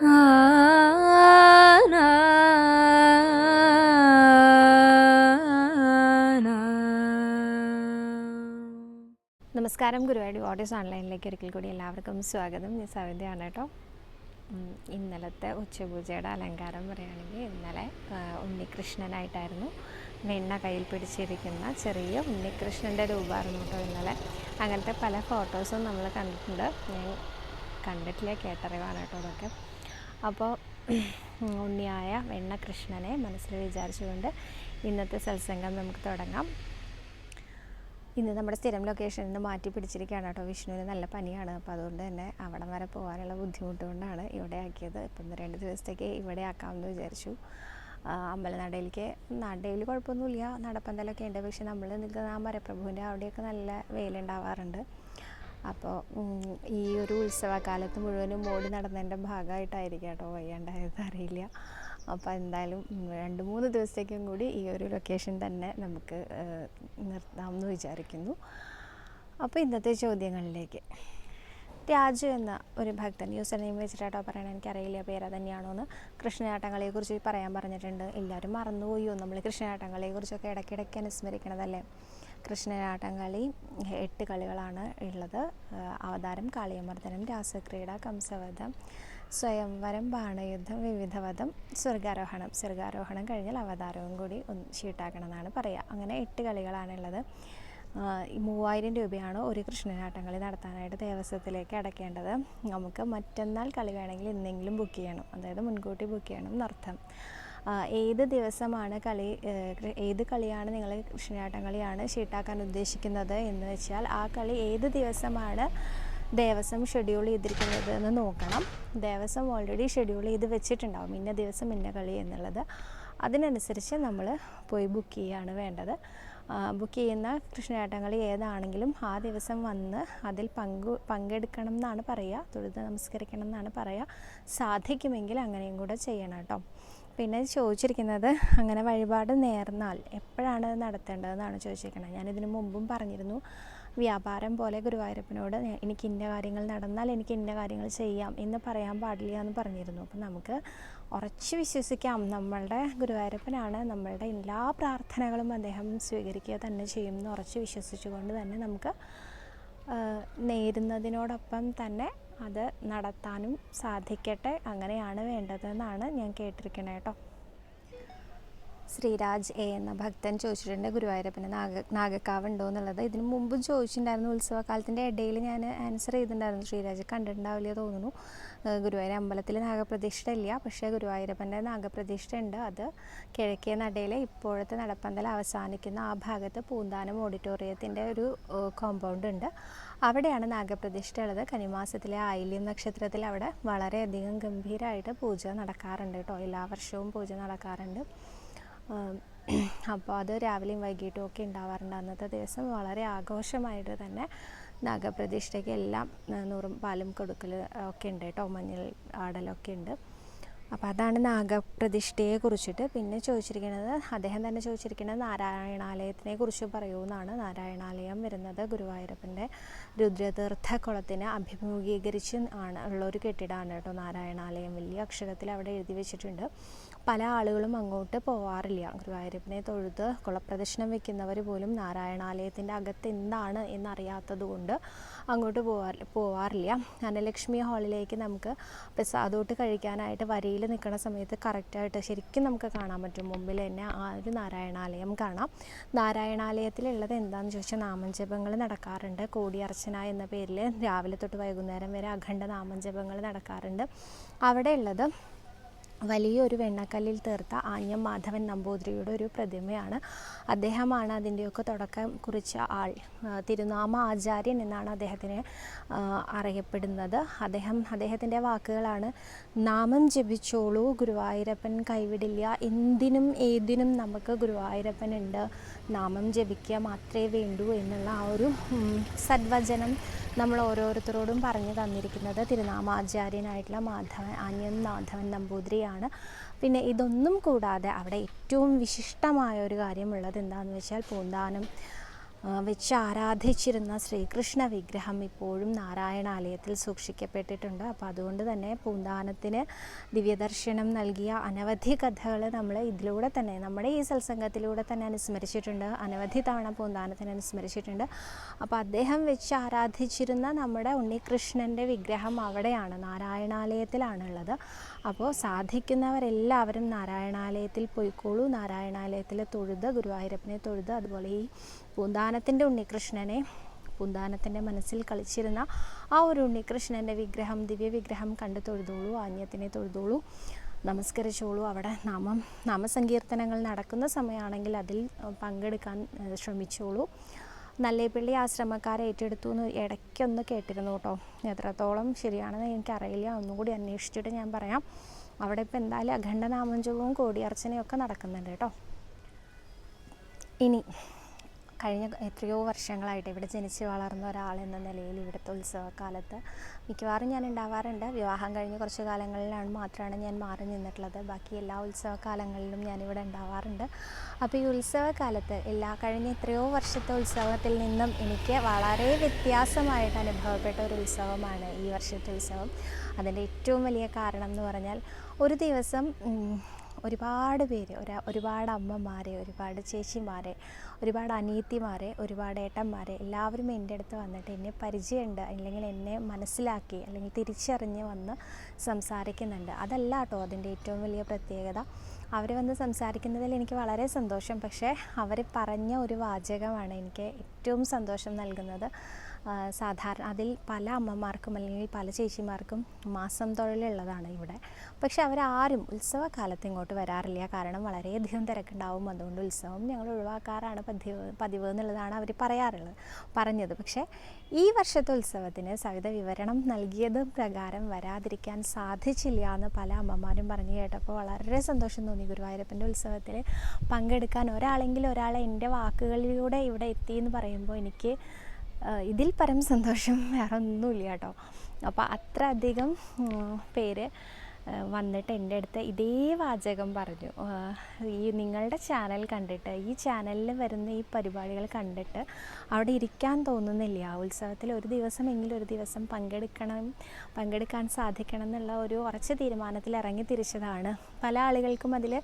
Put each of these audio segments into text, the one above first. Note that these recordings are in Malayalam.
നമസ്കാരം ഗുരുവായൂർ ഓഡിയോസ് ഓൺലൈനിലേക്ക് ഒരിക്കൽ കൂടി എല്ലാവർക്കും സ്വാഗതം. ഞാൻ സവിതയാണ് കേട്ടോ. ഇന്നലത്തെ ഉച്ചപൂജയുടെ അലങ്കാരം പറയുകയാണെങ്കിൽ ഇന്നലെ ഉണ്ണികൃഷ്ണനായിട്ടായിരുന്നു വെണ്ണ കയ്യിൽ പിടിച്ചിരിക്കുന്ന ചെറിയ ഉണ്ണികൃഷ്ണന്റെ രൂപമായിരുന്നു കേട്ടോ ഇന്നലെ. അങ്ങനത്തെ പല ഫോട്ടോസും നമ്മൾ കണ്ടിട്ടുണ്ട്. ഞാൻ കണ്ടിട്ടില്ല കേട്ടറിവാണ് കേട്ടോ അതൊക്കെ അപ്പോൾ ഉണ്ണിയായ വെണ്ണ കൃഷ്ണനെ മനസ്സിൽ വിചാരിച്ചുകൊണ്ട് ഇന്നത്തെ സത്സംഗം നമുക്ക് തുടങ്ങാം. ഇന്ന് നമ്മുടെ സ്ഥിരം ലൊക്കേഷനിൽ നിന്ന് മാറ്റി പിടിച്ചിരിക്കുകയാണ് കേട്ടോ. വിഷ്ണുവിന് നല്ല പനിയാണ്. അപ്പോൾ അതുകൊണ്ട് തന്നെ അവിടം വരെ പോകാനുള്ള ബുദ്ധിമുട്ട് കൊണ്ടാണ് ഇവിടെ ആക്കിയത്. ഇപ്പം ഒന്ന് രണ്ട് ദിവസത്തേക്ക് ഇവിടെ ആക്കാമെന്ന് വിചാരിച്ചു. അമ്പലനടയിലേക്ക് നടയിൽ കുഴപ്പമൊന്നുമില്ല. നടപ്പന്തലൊക്കെ ഉണ്ട്. പക്ഷെ നമ്മൾ നിൽക്കുന്ന ആ മരപ്രഭുവിന്റെ അവിടെയൊക്കെ നല്ല വെയിലുണ്ടാവാറുണ്ട്. അപ്പോൾ ഈ ഒരു ഉത്സവകാലത്ത് മുഴുവനും ഓടി നടന്നതിന്റെ ഭാഗമായിട്ടായിരിക്കും കേട്ടോ വയ്യാണ്ടായത് അറിയില്ല. അപ്പോൾ എന്തായാലും രണ്ട് മൂന്ന് ദിവസത്തേക്കും കൂടി ഈ ഒരു ലൊക്കേഷൻ തന്നെ നമുക്ക് നിർത്താമെന്ന് വിചാരിക്കുന്നു. അപ്പോൾ ഇന്നത്തെ ചോദ്യങ്ങളിലേക്ക്. രാജു എന്ന ഒരു ഭക്തൻ യൂസർ നെയിം വെച്ചിട്ടാട്ടോ പറയണത് എനിക്കറിയില്ല പേര് തന്നെയാണോ എന്ന് കൃഷ്ണനാട്ടങ്ങളെക്കുറിച്ച് പറയാൻ പറഞ്ഞിട്ടുണ്ട്. എല്ലാവരും മറന്നുപോയോ നമ്മൾ കൃഷ്ണനാട്ടങ്ങളെക്കുറിച്ചൊക്കെ ഇടയ്ക്കിടയ്ക്ക് അനുസ്മരിക്കണതല്ലേ? കൃഷ്ണനാട്ടംകളി എട്ട് കളികളാണ് ഉള്ളത്. അവതാരം കാളിയമർദ്ദനം രാസക്രീഡ കംസവധം സ്വയംവരം ബാണയുദ്ധം വിവിധവധം സ്വർഗാരോഹണം. സ്വർഗാരോഹണം കഴിഞ്ഞാൽ അവതാരവും കൂടി ഒന്ന് ഷീട്ടാക്കണം എന്നാണ് പറയുക. അങ്ങനെ എട്ട് കളികളാണുള്ളത് മൂവായിരം രൂപയാണ് ഒരു കൃഷ്ണനാട്ടം കളി നടത്താനായിട്ട് ദേവസ്വത്തിലേക്ക് അടയ്ക്കേണ്ടത്. നമുക്ക് മറ്റന്നാൾ കളി വേണമെങ്കിൽ ഇന്നെങ്കിലും ബുക്ക് ചെയ്യണം. അതായത് മുൻകൂട്ടി ബുക്ക് ചെയ്യണം എന്നർത്ഥം. ഏത് ദിവസമാണ് കളി ഏത് കളിയാണ് നിങ്ങൾ കൃഷ്ണനാട്ടം കളിയാണ് ഷീട്ടാക്കാൻ ഉദ്ദേശിക്കുന്നത് എന്ന് വെച്ചാൽ ആ കളി ഏത് ദിവസമാണ് ദേവസ്വം ഷെഡ്യൂൾ ചെയ്തിരിക്കുന്നത് എന്ന് നോക്കണം. ദേവസ്വം ഓൾറെഡി ഷെഡ്യൂൾ ചെയ്ത് വെച്ചിട്ടുണ്ടാവും. ഇന്ന ദിവസം ഇന്ന കളി എന്നുള്ളത്. അതിനനുസരിച്ച് നമ്മൾ പോയി ബുക്ക് ചെയ്യുകയാണ് വേണ്ടത്. ബുക്ക് ചെയ്യുന്ന കൃഷ്ണനാട്ടങ്ങളി ഏതാണെങ്കിലും ആ ദിവസം വന്ന് അതിൽ പങ്കു പങ്കെടുക്കണം എന്നാണ് പറയുക തൊഴുത് നമസ്കരിക്കണം എന്നാണ് പറയുക സാധിക്കുമെങ്കിൽ അങ്ങനെയും കൂടെ ചെയ്യണം കേട്ടോ. പിന്നെ ചോദിച്ചിരിക്കുന്നത് അങ്ങനെ വഴിപാട് നേർന്നാൽ എപ്പോഴാണ് നടത്തേണ്ടതെന്നാണ് ചോദിച്ചിരിക്കുന്നത്. ഞാനിതിനു മുമ്പും പറഞ്ഞിരുന്നു വ്യാപാരം പോലെ ഗുരുവായൂരപ്പനോട് എനിക്ക് ഇന്ന കാര്യങ്ങൾ നടന്നാൽ എനിക്ക് ഇന്ന കാര്യങ്ങൾ ചെയ്യാം എന്ന് പറയാൻ പാടില്ല എന്ന് പറഞ്ഞിരുന്നു. അപ്പം നമുക്ക് ഉറച്ച് വിശ്വസിക്കാം നമ്മളുടെ ഗുരുവായൂരപ്പനാണ് നമ്മളുടെ എല്ലാ പ്രാർത്ഥനകളും അദ്ദേഹം സ്വീകരിക്കുക തന്നെ ചെയ്യും എന്ന് ഉറച്ച് വിശ്വസിച്ചുകൊണ്ട് തന്നെ നമുക്ക് നേരുന്നതിനോടൊപ്പം തന്നെ അത് നടത്താനും സാധിക്കട്ടെ അങ്ങനെയാണ് വേണ്ടതെന്നാണ് ഞാൻ കേട്ടിരിക്കണേ കേട്ടോ ശ്രീരാജ് എ എന്ന ഭക്തൻ ചോദിച്ചിട്ടുണ്ട് ഗുരുവായൂരപ്പന് നാഗ നാഗക്കാവ് ഉണ്ടോ എന്നുള്ളത്. ഇതിനു മുമ്പും ചോദിച്ചിട്ടുണ്ടായിരുന്നു ഉത്സവകാലത്തിന്റെ ഇടയിൽ ഞാൻ ആൻസർ ചെയ്തിട്ടുണ്ടായിരുന്നു. ശ്രീരാജ് കണ്ടിട്ടുണ്ടാവില്ല തോന്നുന്നു. ഗുരുവായൂർ അമ്പലത്തിൽ നാഗപ്രതിഷ്ഠ ഇല്ല പക്ഷേ ഗുരുവായൂരപ്പന്റെ നാഗപ്രതിഷ്ഠ ഉണ്ട് അത് കിഴക്കേ നടയിലെ ഇപ്പോഴത്തെ നടപ്പന്തൽ അവസാനിക്കുന്ന ആ ഭാഗത്ത് പൂന്താനം ഓഡിറ്റോറിയത്തിന്റെ ഒരു കോമ്പൗണ്ട് ഉണ്ട്. അവിടെയാണ് നാഗപ്രതിഷ്ഠ ഉള്ളത് കനിമാസത്തിലെ ആയില്യം നക്ഷത്രത്തിൽ അവിടെ വളരെയധികം ഗംഭീരമായിട്ട് പൂജ നടക്കാറുണ്ട് കേട്ടോ. എല്ലാ വർഷവും പൂജ നടക്കാറുണ്ട്. അപ്പോൾ അത് രാവിലെയും വൈകിട്ടും ഒക്കെ ഉണ്ടാവാറുണ്ട്. അന്നത്തെ ദിവസം വളരെ ആഘോഷമായിട്ട് തന്നെ നാഗപ്രതിഷ്ഠയ്ക്ക് എല്ലാം നൂറും പാലും കൊടുക്കൽ ഒക്കെ ഉണ്ട് കേട്ടോ. മഞ്ഞൾ ആടലൊക്കെ ഉണ്ട്. അപ്പോൾ അതാണ് നാഗപ്രതിഷ്ഠയെ കുറിച്ചിട്ട് പിന്നെ ചോദിച്ചിരിക്കുന്നത്. അദ്ദേഹം തന്നെ ചോദിച്ചിരിക്കുന്നത് നാരായണാലയത്തിനെ കുറിച്ച് പറയൂ എന്നാണ്. നാരായണാലയം വരുന്നത് ഗുരുവായൂരപ്പന്റെ രുദ്രതീർത്ഥ കുളത്തിന് അഭിമുഖീകരിച്ച് ആണ് ഉള്ളൊരു കെട്ടിടമാണ് കേട്ടോ നാരായണാലയം. വലിയ അക്ഷരത്തിൽ അവിടെ എഴുതി വെച്ചിട്ടുണ്ട്. പല ആളുകളും അങ്ങോട്ട് പോവാറില്ല. ഗുരുവായൂരപ്പനെ തൊഴുത് കുളപ്രദക്ഷിണം വെക്കുന്നവർ പോലും നാരായണാലയത്തിന്റെ അകത്ത് എന്താണ് എന്നറിയാത്തത് കൊണ്ട് അങ്ങോട്ട് പോവാറി പോവാറില്ല. ധനലക്ഷ്മി ഹാളിലേക്ക് നമുക്ക് പ്രസാദോട്ട് കഴിക്കാനായിട്ട് വരിയിൽ നിൽക്കുന്ന സമയത്ത് കറക്റ്റായിട്ട് ശരിക്കും നമുക്ക് കാണാൻ പറ്റും. മുമ്പിൽ തന്നെ ആ ഒരു നാരായണാലയം കാണാം. നാരായണാലയത്തിലുള്ളത് എന്താണെന്ന് ചോദിച്ചാൽ നാമജപങ്ങൾ നടക്കാറുണ്ട്. കോടിയർച്ചന എന്ന പേരിൽ രാവിലെ തൊട്ട് വൈകുന്നേരം വരെ അഖണ്ഡ നാമജപങ്ങൾ നടക്കാറുണ്ട്. അവിടെയുള്ളത് വലിയൊരു വെണ്ണക്കല്ലിൽ തീർത്ത ആഞ്ഞം മാധവൻ നമ്പൂതിരിയുടെ ഒരു പ്രതിമയാണ്. അദ്ദേഹമാണ് അതിന്റെയൊക്കെ തുടക്കം കുറിച്ച ആൾ. തിരുനാമ ആചാര്യൻ എന്നാണ് അദ്ദേഹത്തിനെ അറിയപ്പെടുന്നത്. അദ്ദേഹം അദ്ദേഹത്തിന്റെ വാക്കുകളാണ് നാമം ജപിച്ചോളൂ ഗുരുവായൂരപ്പൻ കൈവിടില്ല എന്തിനും ഏതിനും നമുക്ക് ഗുരുവായൂരപ്പൻ ഉണ്ട് നാമം ജപിക്കുക മാത്രമേ വേണ്ടൂ എന്നുള്ള ആ ഒരു സദ്വചനം നമ്മൾ ഓരോരുത്തരോടും പറഞ്ഞു തന്നിരിക്കുന്നത് തിരുനാമാചാര്യനായിട്ടുള്ള മാധവൻ ആന്യം മാധവൻ നമ്പൂതിരിയാണ്. പിന്നെ ഇതൊന്നും കൂടാതെ അവിടെ ഏറ്റവും വിശിഷ്ടമായ ഒരു കാര്യമുള്ളത് എന്താണെന്ന് വെച്ചാൽ പൂന്താനം. വെച്ച് ആരാധിച്ചിരുന്ന ശ്രീകൃഷ്ണ വിഗ്രഹം ഇപ്പോഴും നാരായണാലയത്തിൽ സൂക്ഷിക്കപ്പെട്ടിട്ടുണ്ട്. അപ്പോൾ അതുകൊണ്ട് തന്നെ പൂന്താനത്തിന് ദിവ്യദർശനം നൽകിയ അനവധി കഥകൾ നമ്മൾ ഇതിലൂടെ തന്നെ നമ്മുടെ ഈ സത്സംഗത്തിലൂടെ തന്നെ അനുസ്മരിച്ചിട്ടുണ്ട്. അനവധി തവണ പൂന്താനത്തിന് അനുസ്മരിച്ചിട്ടുണ്ട്. അപ്പോൾ അദ്ദേഹം വെച്ച് ആരാധിച്ചിരുന്ന നമ്മുടെ ഉണ്ണികൃഷ്ണന്റെ വിഗ്രഹം അവിടെയാണ് നാരായണാലയത്തിലാണുള്ളത്. അപ്പോൾ സാധിക്കുന്നവരെല്ലാവരും നാരായണാലയത്തിൽ പോയിക്കോളൂ. നാരായണാലയത്തിൽ തൊഴുത് ഗുരുവായൂരപ്പനെ തൊഴുത് അതുപോലെ ഈ പൂന്താനത്തിന്റെ ഉണ്ണികൃഷ്ണനെ പൂന്താനത്തിന്റെ മനസ്സിൽ കളിച്ചിരുന്ന ആ ഒരു ഉണ്ണികൃഷ്ണന്റെ വിഗ്രഹം ദിവ്യ വിഗ്രഹം കണ്ട് തൊഴുതോളൂ ആന്യത്തിനെ തൊഴുതോളൂ നമസ്കരിച്ചോളൂ. അവിടെ നാമം നാമസങ്കീർത്തനങ്ങൾ നടക്കുന്ന സമയമാണെങ്കിൽ അതിൽ പങ്കെടുക്കാൻ ശ്രമിച്ചോളൂ. നല്ലേപ്പള്ളി ആശ്രമക്കാരെ ഏറ്റെടുത്തു എന്ന് ഇടയ്ക്കൊന്ന് കേട്ടിരുന്നു കേട്ടോ. എത്രത്തോളം ശരിയാണെന്ന് എനിക്കറിയില്ല. ഒന്നുകൂടി അന്വേഷിച്ചിട്ട് ഞാൻ പറയാം. അവിടെ ഇപ്പോൾ എന്തായാലും അഖണ്ഡ നാമജപവും കോടിയർച്ചനയും ഒക്കെ നടക്കുന്നുണ്ട് കേട്ടോ. ഇനി കഴിഞ്ഞ എത്രയോ വർഷങ്ങളായിട്ട് ഇവിടെ ജനിച്ച് വളർന്ന ഒരാളെന്ന നിലയിൽ ഇവിടുത്തെ ഉത്സവകാലത്ത് മിക്കവാറും ഞാൻ ഉണ്ടാവാറുണ്ട്. വിവാഹം കഴിഞ്ഞ് കുറച്ച് കാലങ്ങളിലാണ് മാത്രമാണ് ഞാൻ മാറി നിന്നിട്ടുള്ളത്. ബാക്കി എല്ലാ ഉത്സവകാലങ്ങളിലും ഞാനിവിടെ ഉണ്ടാവാറുണ്ട്. അപ്പോൾ ഈ ഉത്സവകാലത്ത് എല്ലാ കഴിഞ്ഞ എത്രയോ വർഷത്തെ ഉത്സവത്തിൽ നിന്നും എനിക്ക് വളരെ വ്യത്യാസമായിട്ട് അനുഭവപ്പെട്ട ഒരു ഉത്സവമാണ് ഈ വർഷത്തെ ഉത്സവം. അതിന്റെ ഏറ്റവും വലിയ കാരണം എന്ന് പറഞ്ഞാൽ ഒരു ദിവസം ഒരുപാട് പേര് ഒരു ഒരുപാട് അമ്മമാരെ ഒരുപാട് ചേച്ചിമാരെ ഒരുപാട് അനിയത്തിമാരെ ഒരുപാട് ഏട്ടന്മാരെ എല്ലാവരും എന്റെ അടുത്ത് വന്നിട്ട് എന്നെ പരിചയമുണ്ട് അല്ലെങ്കിൽ എന്നെ മനസ്സിലാക്കി അല്ലെങ്കിൽ തിരിച്ചറിഞ്ഞ് വന്ന് സംസാരിക്കുന്നുണ്ട്. അതല്ല കേട്ടോ അതിന്റെ ഏറ്റവും വലിയ പ്രത്യേകത. അവർ വന്ന് സംസാരിക്കുന്നതിൽ എനിക്ക് വളരെ സന്തോഷം. പക്ഷേ അവർ പറഞ്ഞ ഒരു വാചകമാണ് എനിക്ക് ഏറ്റവും സന്തോഷം നൽകുന്നത്. സാധാരണ അതിൽ പല അമ്മമാർക്കും അല്ലെങ്കിൽ പല ചേച്ചിമാർക്കും മാസം തൊഴിലുള്ളതാണ് ഇവിടെ. പക്ഷെ അവരാരും ഉത്സവകാലത്ത് ഇങ്ങോട്ട് വരാറില്ല. കാരണം വളരെയധികം തിരക്കുണ്ടാവും. അതുകൊണ്ട് ഉത്സവം ഞങ്ങൾ ഒഴിവാക്കാറാണ് പതിവ് പതിവ് എന്നുള്ളതാണ് അവർ പറയാറുള്ളത് പറഞ്ഞത്. പക്ഷേ ഈ വർഷത്തെ ഉത്സവത്തിന് സവിത വിവരണം നൽകിയത് പ്രകാരം വരാതിരിക്കാൻ സാധിച്ചില്ല എന്ന് പല അമ്മമാരും പറഞ്ഞു കേട്ടപ്പോൾ വളരെ സന്തോഷം തോന്നി. ഗുരുവായൂരപ്പന്റെ ഉത്സവത്തിൽ പങ്കെടുക്കാൻ ഒരാളെങ്കിലും ഒരാളെ എന്റെ വാക്കുകളിലൂടെ ഇവിടെ എത്തി എന്ന് പറയുമ്പോൾ എനിക്ക് ഇതിൽ പരം സന്തോഷം വേറെ ഒന്നുമില്ല കേട്ടോ. അപ്പോൾ അത്രയധികം പേര്. വന്നിട്ട് എന്റെ അടുത്ത് ഇതേ വാചകം പറഞ്ഞു. ഈ നിങ്ങളുടെ ചാനൽ കണ്ടിട്ട് ഈ ചാനലിൽ വരുന്ന ഈ പരിപാടികൾ കണ്ടിട്ട് അവിടെ ഇരിക്കാൻ തോന്നുന്നില്ല. ആ ഉത്സവത്തിൽ ഒരു ദിവസമെങ്കിലും ഒരു ദിവസം പങ്കെടുക്കണം പങ്കെടുക്കാൻ സാധിക്കണം എന്നുള്ള ഒരു ഉറച്ച തീരുമാനത്തിൽ ഇറങ്ങി തിരിച്ചതാണ്. പല ആളുകൾക്കും അതിൽ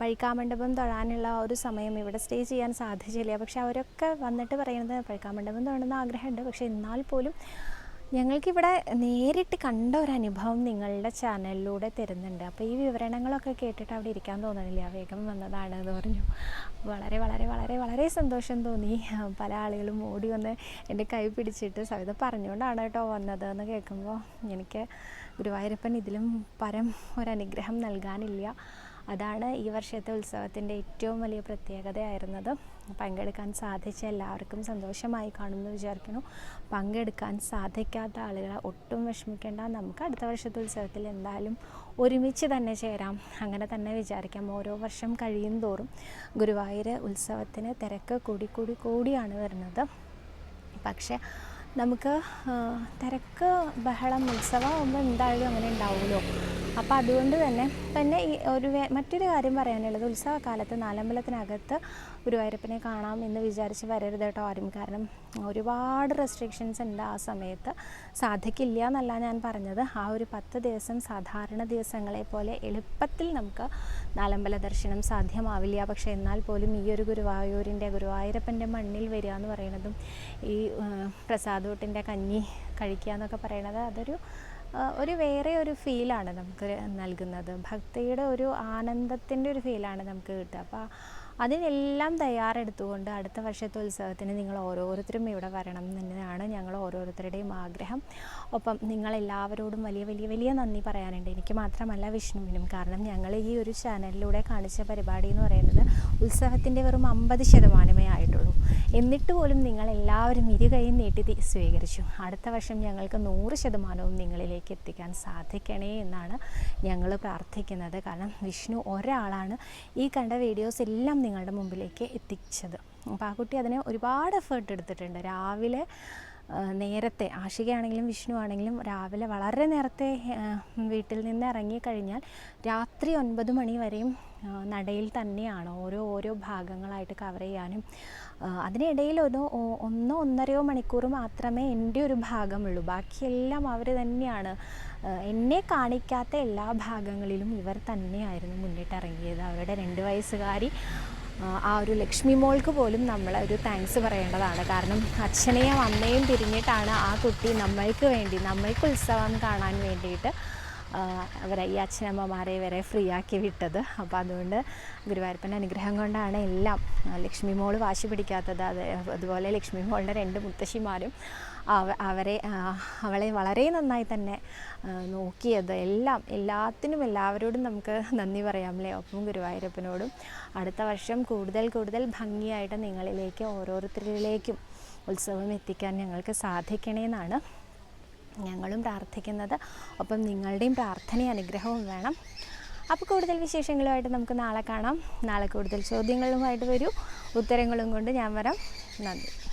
പഴിക്കാമണ്ഡപം തൊഴാനുള്ള ഒരു സമയം ഇവിടെ സ്റ്റേ ചെയ്യാൻ സാധിച്ചില്ല. പക്ഷെ അവരൊക്കെ വന്നിട്ട് പറയുന്നത് പഴിക്കാമണ്ഡപം തൊഴണമെന്ന് ആഗ്രഹമുണ്ട്. പക്ഷേ എന്നാൽ പോലും ഞങ്ങൾക്കിവിടെ നേരിട്ട് കണ്ട ഒരു അനുഭവം നിങ്ങളുടെ ചാനലിലൂടെ തരുന്നുണ്ട്. അപ്പോൾ ഈ വിവരണങ്ങളൊക്കെ കേട്ടിട്ട് അവിടെ ഇരിക്കാൻ തോന്നണില്ല. വേഗം വന്നതാണ് എന്ന് പറഞ്ഞു. വളരെ വളരെ വളരെ വളരെ സന്തോഷം തോന്നി. പല ആളുകളും ഓടി വന്ന് എന്റെ കൈ പിടിച്ചിട്ട് സവിത പറഞ്ഞുകൊണ്ടാണ് കേട്ടോ വന്നത് എന്ന് കേൾക്കുമ്പോൾ എനിക്ക് ഗുരുവായൂരപ്പൻ ഇതിലും പരം ഒരനുഗ്രഹം നൽകാനില്ല. അതാണ് ഈ വർഷത്തെ ഉത്സവത്തിന്റെ ഏറ്റവും വലിയ പ്രത്യേകതയായിരുന്നത്. പങ്കെടുക്കാൻ സാധിച്ച എല്ലാവർക്കും സന്തോഷമായി കാണുമെന്ന് വിചാരിക്കുന്നു. പങ്കെടുക്കാൻ സാധിക്കാത്ത ആളുകളെ ഒട്ടും വിഷമിക്കേണ്ട. നമുക്ക് അടുത്ത വർഷത്തെ ഉത്സവത്തിൽ എന്തായാലും ഒരുമിച്ച് തന്നെ ചേരാം. അങ്ങനെ തന്നെ വിചാരിക്കാം. ഓരോ വർഷം കഴിയും തോറും ഗുരുവായൂർ ഉത്സവത്തിന് തിരക്ക് കൂടി കൂടി കൂടിയാണ് വരുന്നത്. പക്ഷേ നമുക്ക് തിരക്ക് ബഹളം ഉത്സവമാകുമ്പോൾ എന്തായാലും അങ്ങനെ ഉണ്ടാവുമല്ലോ. അപ്പോൾ അതുകൊണ്ട് തന്നെ തന്നെ ഈ ഒരു മറ്റൊരു കാര്യം പറയാനുള്ളത് ഉത്സവകാലത്ത് നാലമ്പലത്തിനകത്ത് ഗുരുവായൂരപ്പനെ കാണാം എന്ന് വിചാരിച്ച് വരരുത് കേട്ടോ ആരും. കാരണം ഒരുപാട് റെസ്ട്രിക്ഷൻസ് ഉണ്ട് ആ സമയത്ത്. സാധിക്കില്ല എന്നല്ല ഞാൻ പറഞ്ഞത്. ആ ഒരു പത്ത് ദിവസം സാധാരണ ദിവസങ്ങളെ പോലെ എളുപ്പത്തിൽ നമുക്ക് നാലമ്പല ദർശനം സാധ്യമാവില്ല. പക്ഷേ എന്നാൽ പോലും ഈ ഒരു ഗുരുവായൂരിന്റെ ഗുരുവായൂരപ്പന്റെ മണ്ണിൽ വരിക എന്ന് പറയുന്നതും ഈ പ്രസാദൂട്ടിന്റെ കഞ്ഞി കഴിക്കുക എന്നൊക്കെ പറയുന്നത് അതൊരു ഒരു വേറെ ഒരു ഫീലാണ് നമുക്ക് നൽകുന്നത്. ഭക്തിയുടെ ഒരു ആനന്ദത്തിന്റെ ഒരു ഫീലാണ് നമുക്ക് കിട്ടുക. അപ്പോൾ അതിനെല്ലാം തയ്യാറെടുത്തുകൊണ്ട് അടുത്ത വർഷത്തെ ഉത്സവത്തിന് നിങ്ങൾ ഓരോരുത്തരും ഇവിടെ വരണം എന്ന് തന്നെയാണ് ഞങ്ങൾ ഓരോരുത്തരുടെയും ആഗ്രഹം. ഒപ്പം നിങ്ങളെല്ലാവരോടും വലിയ വലിയ വലിയ നന്ദി പറയാനുണ്ട്. എനിക്ക് മാത്രമല്ല വിഷ്ണുവിനും. കാരണം ഞങ്ങൾ ഈ ഒരു ചാനലിലൂടെ കാണിച്ച പരിപാടി എന്ന് പറയുന്നത് ഉത്സവത്തിന്റെ വെറും അമ്പത് ശതമാനമേ ആയിട്ടുള്ളൂ. എന്നിട്ട് പോലും നിങ്ങൾ എല്ലാവരും ഇരുകൈയും നീട്ടി സ്വീകരിച്ചു. അടുത്ത വർഷം ഞങ്ങൾക്ക് നൂറ് ശതമാനവും നിങ്ങളിലേക്ക് എത്തിക്കാൻ സാധിക്കണേ എന്നാണ് ഞങ്ങൾ പ്രാർത്ഥിക്കുന്നത്. കാരണം വിഷ്ണു ഒരാളാണ്. ഈ കണ്ട വീഡിയോസ് എല്ലാം നിങ്ങളുടെ മുമ്പിലേക്ക് എത്തിച്ചത്. അപ്പോൾ ആ കുട്ടി അതിന് ഒരുപാട് എഫേർട്ട് എടുത്തിട്ടുണ്ട്. രാവിലെ നേരത്തെ ആഷികയാണെങ്കിലും വിഷ്ണു ആണെങ്കിലും രാവിലെ വളരെ നേരത്തെ വീട്ടിൽ നിന്ന് ഇറങ്ങിക്കഴിഞ്ഞാൽ രാത്രി ഒൻപത് മണി വരെയും നടയിൽ തന്നെയാണ് ഓരോ ഓരോ ഭാഗങ്ങളായിട്ട് കവർ ചെയ്യാനും. അതിനിടയിൽ ഒരു ഒന്നോ ഒന്നരയോ മണിക്കൂർ മാത്രമേ എന്റെ ഒരു ഭാഗമുള്ളൂ. ബാക്കിയെല്ലാം അവർ തന്നെയാണ്. എന്നെ കാണിക്കാത്ത എല്ലാ ഭാഗങ്ങളിലും ഇവർ തന്നെയായിരുന്നു മുന്നിട്ടിറങ്ങിയത്. അവരുടെ രണ്ട് വയസ്സുകാരി ആ, ഒരു ലക്ഷ്മി മോൾക്ക് പോലും നമ്മൾ ഒരു താങ്ക്സ് പറയേണ്ടതാണ്. കാരണം അച്ഛനെയും അമ്മയും തിരിഞ്ഞിട്ടാണ് ആ കുട്ടി നമ്മൾക്ക് വേണ്ടി നമ്മൾക്ക് ഉത്സവം കാണാൻ വേണ്ടിയിട്ട് അവരെ ഈ അച്ഛനമ്മമാരെ വരെ ഫ്രീ ആക്കി വിട്ടത്. അപ്പോൾ അതുകൊണ്ട് ഗുരുവായൂരപ്പന്റെ അനുഗ്രഹം കൊണ്ടാണ് എല്ലാം ലക്ഷ്മി മോൾ വാശി പിടിക്കാത്തത് അത് അതുപോലെ ലക്ഷ്മി മോളുടെ രണ്ട് മുത്തശ്ശിമാരും അവരെ അവളെ വളരെ നന്നായി തന്നെ നോക്കിയത്. എല്ലാം എല്ലാത്തിനും എല്ലാവരോടും നമുക്ക് നന്ദി പറയാമല്ലേ? ഒപ്പം ഗുരുവായൂരപ്പനോടും. അടുത്ത വർഷം കൂടുതൽ കൂടുതൽ ഭംഗിയായിട്ട് നിങ്ങളിലേക്ക് ഓരോരുത്തരിലേക്കും ഉത്സവം എത്തിക്കാൻ ഞങ്ങൾക്ക് സാധിക്കണേന്നാണ് ഞങ്ങളും പ്രാർത്ഥിക്കുന്നത്. ഒപ്പം നിങ്ങളുടെയും പ്രാർത്ഥനയും അനുഗ്രഹവും വേണം. അപ്പോൾ കൂടുതൽ വിശേഷങ്ങളുമായിട്ട് നമുക്ക് നാളെ കാണാം. നാളെ കൂടുതൽ ചോദ്യങ്ങളുമായിട്ട് വരൂ. ഉത്തരങ്ങളും കൊണ്ട് ഞാൻ വരാം. നന്ദി.